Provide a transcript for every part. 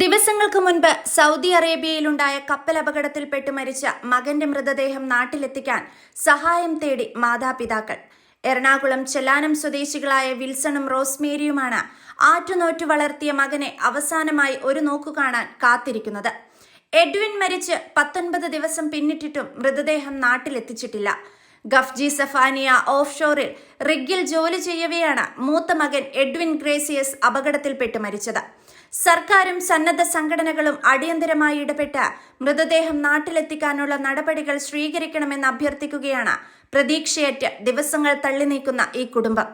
ദിവസങ്ങൾക്ക് മുൻപ് സൗദി അറേബ്യയിലുണ്ടായ കപ്പൽ അപകടത്തിൽപ്പെട്ട് മരിച്ച മകന്റെ മൃതദേഹം നാട്ടിലെത്തിക്കാൻ സഹായം തേടി മാതാപിതാക്കൾ. എറണാകുളം ചെല്ലാനം സ്വദേശികളായ വിൽസണും റോസ്മേരിയുമാണ് ആറ്റുനോറ്റു വളർത്തിയ മകനെ അവസാനമായി ഒരു നോക്കു കാണാൻ കാത്തിരിക്കുന്നത്. എഡ്വിൻ മരിച്ച് പത്തൊൻപത് ദിവസം പിന്നിട്ടിട്ടും മൃതദേഹം നാട്ടിലെത്തിച്ചിട്ടില്ല. ഗഫ്ജി സഫാനിയ ഓഫ് ഷോറിൽ റിഗിൽ ജോലി ചെയ്യവെയാണ് മൂത്ത മകൻ എഡ്വിൻ ഗ്രേസിയസ് അപകടത്തിൽപ്പെട്ട് മരിച്ചത്. സർക്കാരും സന്നദ്ധ സംഘടനകളും അടിയന്തരമായി ഇടപെട്ട് മൃതദേഹം നാട്ടിലെത്തിക്കാനുള്ള നടപടികൾ സ്വീകരിക്കണമെന്ന് അഭ്യർത്ഥിക്കുകയാണ്. പ്രതീക്ഷയറ്റ് ദിവസങ്ങൾ തള്ളി നീക്കുന്ന ഈ കുടുംബം.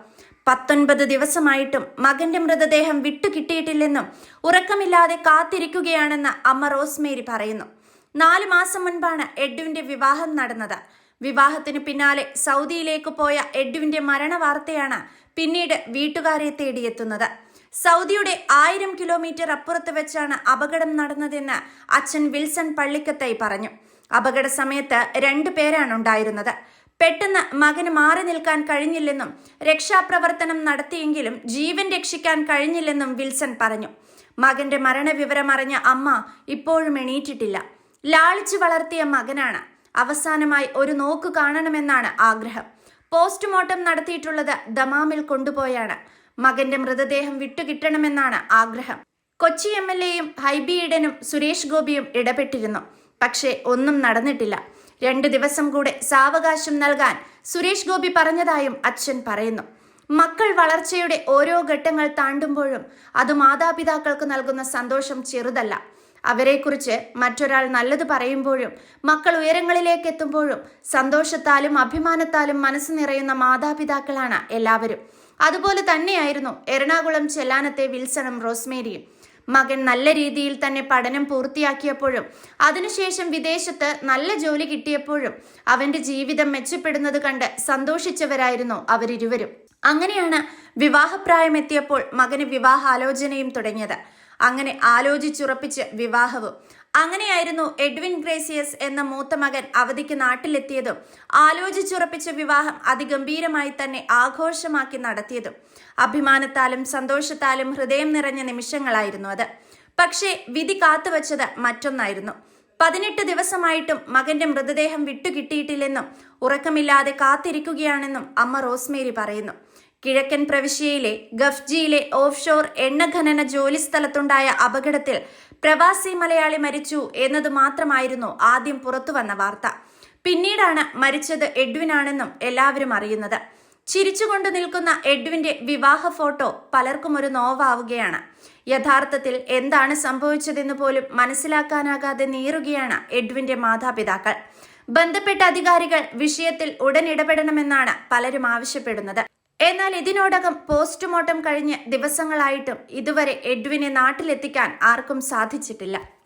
പത്തൊൻപത് ദിവസമായിട്ടും മകന്റെ മൃതദേഹം വിട്ടുകിട്ടിയിട്ടില്ലെന്നും ഉറക്കമില്ലാതെ കാത്തിരിക്കുകയാണെന്ന് അമ്മ റോസ്മേരി പറയുന്നു. നാല് മാസം മുൻപാണ് എഡ്വിന്റെ വിവാഹം നടന്നത്. വിവാഹത്തിന് പിന്നാലെ സൗദിയിലേക്ക് പോയ എഡ്വിന്റെ മരണവാർത്തയാണ് പിന്നീട് വീട്ടുകാരെ തേടിയെത്തുന്നത്. സൗദിയുടെ ആയിരം കിലോമീറ്റർ അപ്പുറത്ത് വെച്ചാണ് അപകടം നടന്നതെന്ന് അച്ഛൻ വിൽസൺ പള്ളിക്കത്തായി പറഞ്ഞു. അപകട സമയത്ത് രണ്ടു പേരാണ് ഉണ്ടായിരുന്നത്. പെട്ടെന്ന് മകന് മാറി നിൽക്കാൻ കഴിഞ്ഞില്ലെന്നും രക്ഷാപ്രവർത്തനം നടത്തിയെങ്കിലും ജീവൻ രക്ഷിക്കാൻ കഴിഞ്ഞില്ലെന്നും വിൽസൺ പറഞ്ഞു. മകന്റെ മരണവിവരം അറിഞ്ഞ അമ്മ ഇപ്പോഴും എണീറ്റിട്ടില്ല. ലാളിച്ചു വളർത്തിയ മകനാണ്. അവസാനമായി ഒരു നോക്ക് കാണണമെന്നാണ് ആഗ്രഹം. പോസ്റ്റ്മോർട്ടം നടത്തിയിട്ടുള്ളത് ദമാമിൽ കൊണ്ടുപോയാണ്. മകന്റെ മൃതദേഹം വിട്ടുകിട്ടണമെന്നാണ് ആഗ്രഹം. കൊച്ചി എം എൽ എയും ഹൈബി ഈഡനും സുരേഷ് ഗോപിയും ഇടപെട്ടിരുന്നു. പക്ഷേ ഒന്നും നടന്നിട്ടില്ല. രണ്ട് ദിവസം കൂടെ സാവകാശം നൽകാൻ സുരേഷ് ഗോപി പറഞ്ഞതായും അച്ഛൻ പറയുന്നു. മക്കൾ വളർച്ചയുടെ ഓരോ ഘട്ടങ്ങൾ താണ്ടുമ്പോഴും അത് മാതാപിതാക്കൾക്ക് നൽകുന്ന സന്തോഷം ചെറുതല്ല. അവരെക്കുറിച്ച് മറ്റൊരാൾ നല്ലത് പറയുമ്പോഴും മക്കൾ ഉയരങ്ങളിലേക്ക് എത്തുമ്പോഴും സന്തോഷത്താലും അഭിമാനത്താലും മനസ്സ് നിറയുന്ന മാതാപിതാക്കളാണ് എല്ലാവരും. അതുപോലെ തന്നെയായിരുന്നു എറണാകുളം ചെല്ലാനത്തെ വിൽസണും റോസ്മേരിയും. മകൻ നല്ല രീതിയിൽ തന്നെ പഠനം പൂർത്തിയാക്കിയപ്പോഴും അതിനുശേഷം വിദേശത്ത് നല്ല ജോലി കിട്ടിയപ്പോഴും അവന്റെ ജീവിതം മെച്ചപ്പെടുന്നത് കണ്ട് സന്തോഷിച്ചവരായിരുന്നു അവരിരുവരും. അങ്ങനെയാണ് വിവാഹപ്രായമെത്തിയപ്പോൾ മകന് വിവാഹാലോചനയും തുടങ്ങിയത്. അങ്ങനെ ആലോചിച്ചുറപ്പിച്ച് വിവാഹവും. അങ്ങനെയായിരുന്നു എഡ്വിൻ ഗ്രേസിയസ് എന്ന മൂത്ത മകൻ അവധിക്ക് നാട്ടിലെത്തിയതും. ആലോചിച്ചുറപ്പിച്ച വിവാഹം അതിഗംഭീരമായി തന്നെ ആഘോഷമാക്കി നടത്തിയതും. അഭിമാനത്താലും സന്തോഷത്താലും ഹൃദയം നിറഞ്ഞ നിമിഷങ്ങളായിരുന്നു അത്. പക്ഷേ വിധി കാത്തുവച്ചത് മറ്റൊന്നായിരുന്നു. പതിനെട്ട് ദിവസമായിട്ടും മകന്റെ മൃതദേഹം വിട്ടുകിട്ടിയിട്ടില്ലെന്നും ഉറക്കമില്ലാതെ കാത്തിരിക്കുകയാണെന്നും അമ്മ റോസ്മേരി പറയുന്നു. കിഴക്കൻ പ്രവിശ്യയിലെ ഗഫ്ജിയിലെ ഓഫ്ഷോർ എണ്ണ ഖനന ജോലിസ്ഥലത്തുണ്ടായ അപകടത്തിൽ പ്രവാസി മലയാളി മരിച്ചു എന്നത് മാത്രമായിരുന്നു ആദ്യം പുറത്തുവന്ന വാർത്ത. പിന്നീടാണ് മരിച്ചത് എഡ്വിൻ ആണെന്നും എല്ലാവരും അറിയുന്നത്. ചിരിച്ചുകൊണ്ട് നിൽക്കുന്ന എഡ്വിന്റെ വിവാഹ ഫോട്ടോ പലർക്കും ഒരു നോവാവുകയാണ്. യഥാർത്ഥത്തിൽ എന്താണ് സംഭവിച്ചതെന്ന് പോലും മനസ്സിലാക്കാനാകാതെ നീറുകയാണ് എഡ്വിന്റെ മാതാപിതാക്കൾ. ബന്ധപ്പെട്ട അധികാരികൾ വിഷയത്തിൽ ഉടൻ ഇടപെടണമെന്നാണ് പലരും ആവശ്യപ്പെടുന്നത്. എന്നാൽ ഇതിനോടകം പോസ്റ്റ്മോർട്ടം കഴിഞ്ഞ് ദിവസങ്ങളായിട്ടും ഇതുവരെ എഡ്വിനെ നാട്ടിലെത്തിക്കാൻ ആർക്കും സാധിച്ചിട്ടില്ല.